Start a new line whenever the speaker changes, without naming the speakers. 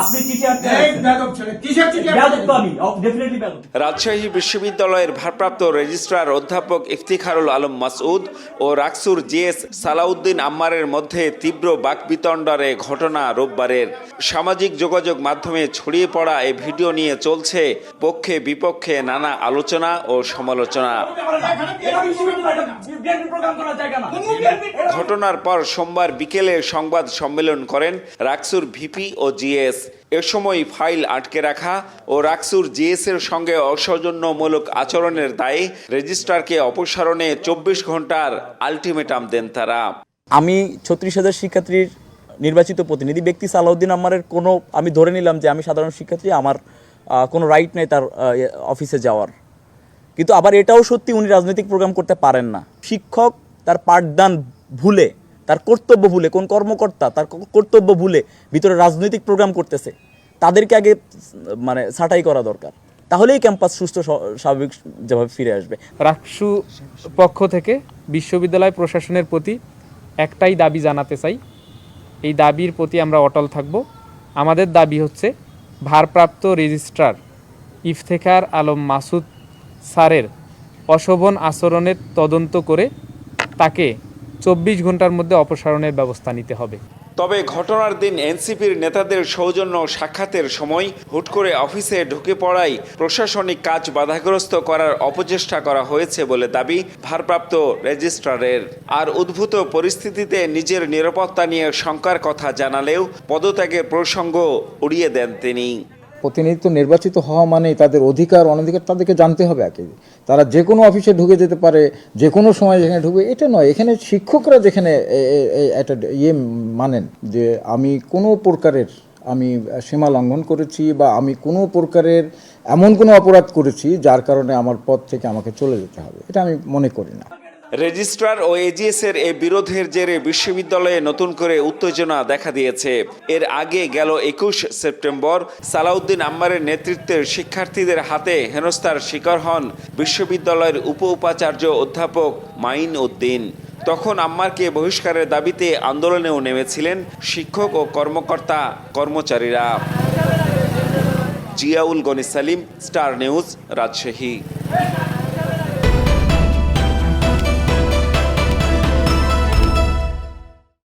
আপনি টিচার
কিসের
আমি ডেফিনেটলি
রাজশাহী বিশ্ববিদ্যালয়ের ভারপ্রাপ্ত রেজিস্ট্রার অধ্যাপক ইফতিখারুল আলম মাসউদ ও রাকসুর জিএস সালাউদ্দিন আম্মারের মধ্যে তীব্র বাকবিতণ্ডারে ঘটনা রোববারের। সামাজিক যোগাযোগ মাধ্যমে ছড়িয়ে পড়া এই ভিডিও নিয়ে চলছে পক্ষে বিপক্ষে নানা আলোচনা ও সমালোচনা। ঘটনার পর সোমবার বিকেলে সংবাদ সম্মেলন করেন রাকসুর ভিপি ও জিএস এ সময় ফাইল আটকে রাখা ও রাকসুর জিএস এর সঙ্গে অসৌজন্যমূলক আচরণের দায়ে রেজিস্ট্রারকে অপসারণে চব্বিশ ঘণ্টার আলটিমেটাম দেন তারা।
আমি ছত্রিশ হাজার শিক্ষার্থীর নির্বাচিত প্রতিনিধি, ব্যক্তি সালাউদ্দিন আম্মারের কোনো, আমি ধরে নিলাম যে আমি সাধারণ শিক্ষার্থী, আমার কোনো রাইট নেই তার অফিসে যাওয়ার। কিন্তু আবার এটাও সত্যি উনি রাজনৈতিক প্রোগ্রাম করতে পারেন না। শিক্ষক তার পাঠদান ভুলে তার কর্তব্য ভুলে, কোন কর্মকর্তা তার কর্তব্য ভুলে ভিতরে রাজনৈতিক প্রোগ্রাম করতেছে, তাদেরকে আগে মানে ছাঁটাই করা দরকার। তাহলেই ক্যাম্পাস সুস্থ স্বাভাবিক যেভাবে ফিরে আসবে।
রাকসু পক্ষ থেকে বিশ্ববিদ্যালয় প্রশাসনের প্রতি একটাই দাবি জানাতে চাই। এই দাবির প্রতি আমরা অটল থাকব। আমাদের দাবি হচ্ছে, ভারপ্রাপ্ত রেজিস্ট্রার ইফতেখার আলম মাসুদ স্যারের অশোভন আচরণের তদন্ত করে তাকে চব্বিশ ঘণ্টার মধ্যে অপসারণের ব্যবস্থা নিতে হবে।
তবে ঘটনার দিন এনসিপির নেতাদের সৌজন্য সাক্ষাতের সময় হুট করে অফিসে ঢুকে পড়ায় প্রশাসনিক কাজ বাধাগ্রস্ত করার অপচেষ্টা করা হয়েছে বলে দাবি ভারপ্রাপ্ত রেজিস্ট্রারের। আর উদ্ভূত পরিস্থিতিতে নিজের নিরাপত্তা নিয়ে শঙ্কার কথা জানালেও পদত্যাগের প্রসঙ্গ উড়িয়ে দেন তিনি।
প্রতিনিধিত্ব নির্বাচিত হওয়া মানে তাদের অধিকার, অনধিকার তাদেরকে জানতে হবে আগে। তারা যে কোনো অফিসে ঢুকে যেতে পারে যে কোনো সময় যেখানে ঢুকে এটা নয়। এখানে শিক্ষকরা যেখানে একটা ইয়ে মানেন যে আমি কোনো প্রকারের আমি সীমা লঙ্ঘন করেছি বা আমি কোনো প্রকারের এমন কোনো অপরাধ করেছি যার কারণে আমার পদ থেকে আমাকে চলে যেতে হবে। এটা আমি মনে করি না।
রেজিস্ট্রার ও এজিএস এর এই বিরোধের জেরে বিশ্ববিদ্যালয়ে নতুন করে উত্তেজনা দেখা দিয়েছে। এর আগে গেল একুশ সেপ্টেম্বর, সালাউদ্দিন আম্মারের নেতৃত্বের শিক্ষার্থীদের হাতে হেনস্থার শিকার হন বিশ্ববিদ্যালয়ের উপ উপাচার্য অধ্যাপক মাইন উদ্দিন। তখন আম্মারকে বহিষ্কারের দাবিতে আন্দোলনেও নেমেছিলেন শিক্ষক ও কর্মকর্তা কর্মচারীরা। Ziaul Gani Salim, Star News, Rajshahi.